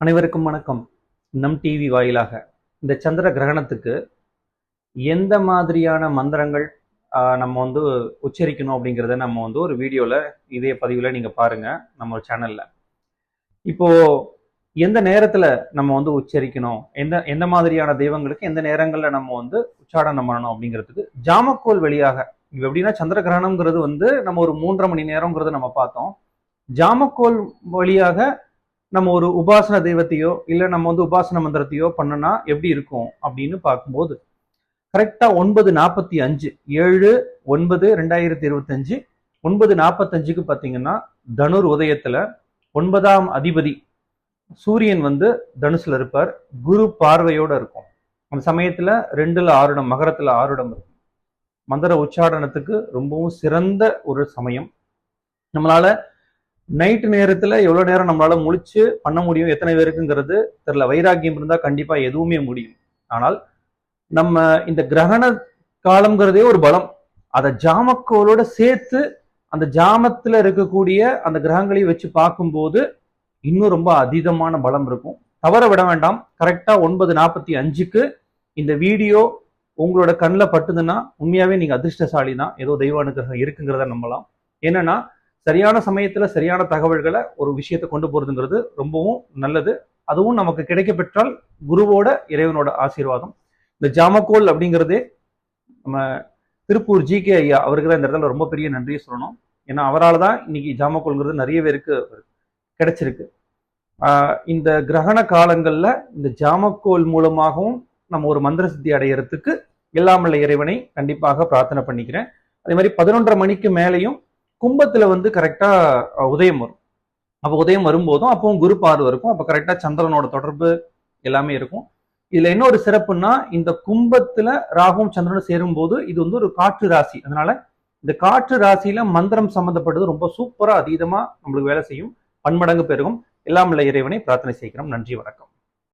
அனைவருக்கும் வணக்கம். நம் டிவி வாயிலாக. இந்த சந்திர கிரகணத்துக்கு எந்த மாதிரியான மந்திரங்கள் நம்ம வந்து உச்சரிக்கணும் அப்படிங்கிறத நம்ம வந்து ஒரு வீடியோவில் இதே பதிவில் நீங்கள் பாருங்கள் நம்ம சேனலில் இப்போது எந்த நேரத்தில் நம்ம வந்து உச்சரிக்கணும்? எந்த எந்த மாதிரியான தெய்வங்களுக்கு எந்த நேரங்களில் நம்ம வந்து உச்சாடனம் பண்ணணும் அப்படிங்கிறதுக்கு ஜாமக்கோல் வழியாக இப்போ எப்படின்னா சந்திர கிரகணம்ங்கிறது வந்து நம்ம ஒரு மூன்றரை மணி நேரங்கிறத நம்ம பார்த்தோம். ஜாமக்கோல் வழியாக நம்ம ஒரு உபாசன தெய்வத்தையோ இல்லை நம்ம வந்து உபாசன மந்திரத்தையோ பண்ணனா எப்படி இருக்கும் அப்படின்னு பார்க்கும்போது கரெக்டா ஒன்பது நாற்பத்தி அஞ்சு ஏழு ஒன்பது ரெண்டாயிரத்தி இருபத்தஞ்சு ஒன்பது நாற்பத்தஞ்சுக்கு பார்த்தீங்கன்னா தனுர் உதயத்துல ஒன்பதாம் அதிபதி சூரியன் வந்து தனுசுல இருப்பார். குரு பார்வையோட இருக்கும். அந்த சமயத்துல ரெண்டுல ஆறுடம் மகரத்துல ஆறுடம் இருக்கும். மந்திர உச்சாடனத்துக்கு ரொம்பவும் சிறந்த ஒரு சமயம். நம்மளால நைட்டு நேரத்தில் எவ்வளோ நேரம் நம்மளால முழிச்சு பண்ண முடியும் எத்தனை பேருக்குங்கிறது தெரில வைராக்கியம் இருந்தால் கண்டிப்பாக எதுவுமே முடியும். ஆனால் நம்ம இந்த கிரகண காலம்ங்கிறதே ஒரு பலம். அதை ஜாமக்கோளோட சேர்த்து அந்த ஜாமத்தில் இருக்கக்கூடிய அந்த கிரகங்களையும் வச்சு பார்க்கும்போது இன்னும் ரொம்ப அதீதமான பலம் இருக்கும். தவற விட வேண்டாம். கரெக்டாக ஒன்பது நாற்பத்தி அஞ்சுக்கு இந்த வீடியோ உங்களோட கண்ணில் பட்டுதுன்னா உண்மையாகவே நீங்கள் அதிர்ஷ்டசாலி தான் ஏதோ தெய்வ அனுகிரகம் இருக்குங்கிறத நம்பலாம். என்னன்னா சரியான சமயத்தில் சரியான தகவல்களை ஒரு விஷயத்தை கொண்டு போகிறதுங்கிறது ரொம்பவும் நல்லது. அதுவும் நமக்கு கிடைக்க பெற்றால் குருவோட இறைவனோட ஆசீர்வாதம். இந்த ஜாமக்கோல் அப்படிங்கிறதே நம்ம திருப்பூர் ஜி கே ஐயா அவருக்கு தான் இந்த இடத்துல ரொம்ப பெரிய நன்றியை சொல்லணும். ஏன்னா அவரால் தான் இன்னைக்கு ஜாமக்கோல்ங்கிறது நிறைய பேருக்கு கிடைச்சிருக்கு. இந்த கிரகண காலங்களில் இந்த ஜாமக்கோல் மூலமாகவும் நம்ம ஒரு மந்திர சித்தி அடையறதுக்கு எல்லாமல்ல இறைவனை கண்டிப்பாக பிரார்த்தனை பண்ணிக்கிறேன். அதே மாதிரி பதினொன்றரை மணிக்கு மேலேயும் கும்பத்துல வந்து கரெக்டா உதயம் வரும். அப்போ உதயம் வரும்போதும் அப்பவும் குரு பார்வை இருக்கும். அப்போ கரெக்டா சந்திரனோட தொடர்பு எல்லாமே இருக்கும். இதுல என்ன ஒரு சிறப்புன்னா இந்த கும்பத்துல ராகுவும் சந்திரனும் சேரும் போது இது வந்து ஒரு காற்று ராசி. அதனால இந்த காற்று ராசியில மந்திரம் சம்பந்தப்பட்டது ரொம்ப சூப்பரா அதீதமா நம்மளுக்கு வேலை செய்யும். பன்மடங்கு பெருகும். எல்லாம் உள்ள இறைவனை பிரார்த்தனை செய்கிறோம். நன்றி வணக்கம்.